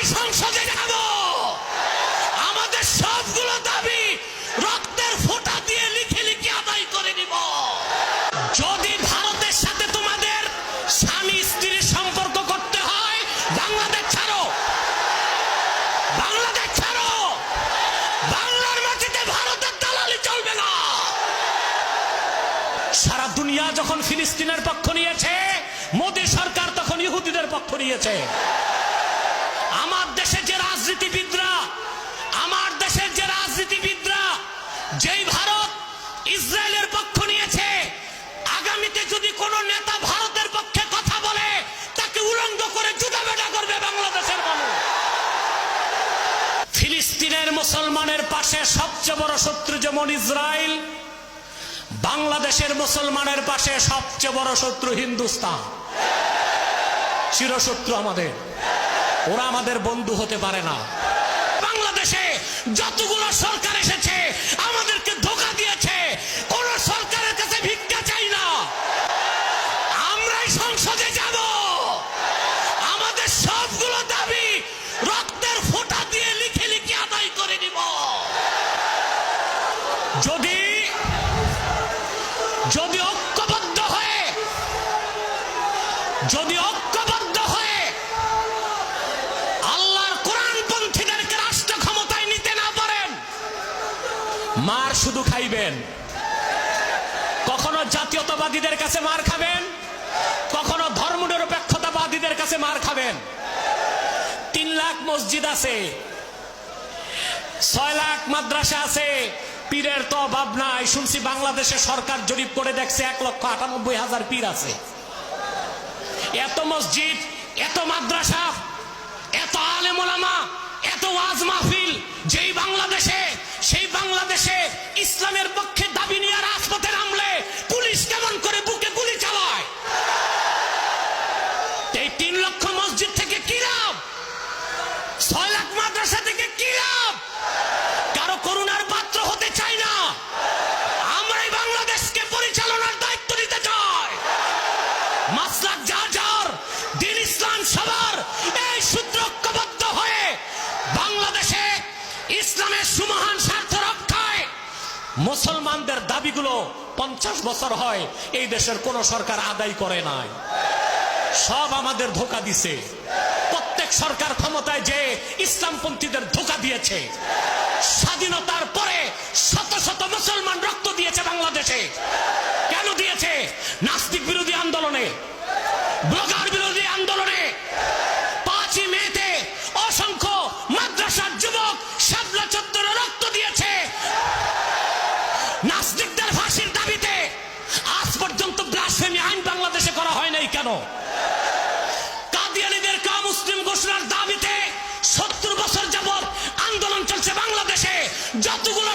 আমরাই সংসদে যাব। আমাদের সবগুলো দাবি রক্তের ফোঁটা দিয়ে লিখে লিখে আদায় করে নিব। যদি ভারতের সাথে তোমাদের স্বামী স্ত্রীর সম্পর্ক করতে হয়, বাংলাদেশ ছাড়ো। বাংলাদেশ ছাড়ো। বাংলার মাটিতে ভারতের দালালি চলবে না। সারা দুনিয়া যখন ফিলিস্তিনের পক্ষ নিয়েছে, মোদী সরকার তখন ইহুদিদের পক্ষ নিয়েছে। ফিলিস্তিনের মুসলমানের পাশে সবচেয়ে বড় শত্রু যেমন ইসরায়েল, বাংলাদেশের মুসলমানের পাশে সবচেয়ে বড় শত্রু হিন্দুস্তান। চিরশত্রু আমাদের। ওরা আমাদের বন্ধু হতে পারে না। বাংলাদেশে যতগুলো সরকার এসেছে, আমাদেরকে ধোকা দিয়েছে। কোন সরকারের কাছে ভিক্ষা চাই না। আমরাই সংসদে যদি ঐক্যবদ্ধ হয়ে আল্লাহর কোরআনপন্থীদেরকে রাষ্ট্র ক্ষমতায় নিতে না পারেন, মার শুধু খাইবেন। কখনো জাতীয়তাবাদীদের কাছে মার খাবেন, কখনো ধর্মনিরপেক্ষতাবাদীদের কাছে মার খাবেন। তিন লাখ মসজিদ আছে, ছয় লাখ মাদ্রাসা আছে, পীরের তো অভাব নাই। শুনছি বাংলাদেশে সরকার জরিপ করে দেখছে এক লক্ষ আটানব্বই হাজার পীর আছে। এত মসজিদ, এত মাদ্রাসা, এত আলেমোলামা এত ওয়াজ মাহফিল, যেই বাংলাদেশে, সেই বাংলাদেশে ইসলামের পক্ষে দাবি নিয়ে রাজপথে নামলে পুলিশ কেমন করে বুকে গুলি চালায়? এই তিন লক্ষ মসজিদ থেকে কি লাভ? ছয় লাখ মুসলমানদের দাবিগুলো পঞ্চাশ বছর হয়, এই দেশের কোন সরকার আদায় করে নাই। সব আমাদের ধোকা দিছে। প্রত্যেক সরকার ক্ষমতায় যে ইসলামপন্থীদের ধোকা দিয়েছে, স্বাধীনতার পরে শত শত মুসলমান রক্ত দিয়েছে বাংলাদেশে। কেন দিয়েছে? নাস্তিক কাদিয়ানিদের কা মুসলিম ঘোষণার দাবিতে সত্তর বছর যাবৎ আন্দোলন চলছে বাংলাদেশে। যতগুলো